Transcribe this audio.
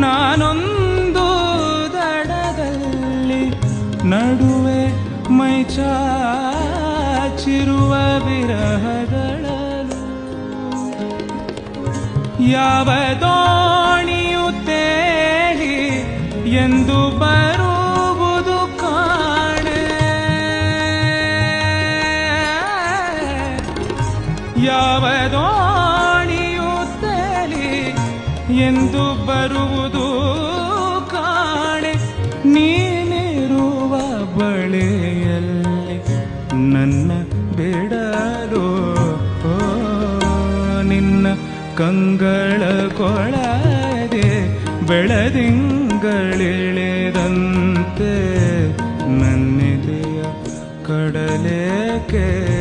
ನಾನೊಂದು ದಡದಲ್ಲಿ ನಡುವೆ ಮೈಚಾಚಿರುವ ವಿರಹಗಳಲು ಯಾವ ದೋಣಿಯು ತೇಲಿ ಎಂದು ಕಾಣೆ. ಯಾವ ಎಂದು ಬರುವುದು ಕಾಣೆ. ನೀನಿರುವ ಬಳೆಯಲ್ಲಿ ನನ್ನ ಬಿಡಲು ನಿನ್ನ ಕಂಗಳ ಕೊಳದೆ ಬೆಳದಿಂಗಳಿಳೆದಂತೆ ನನ್ನಿದೆಯ ಕಡಲೇಕೆ?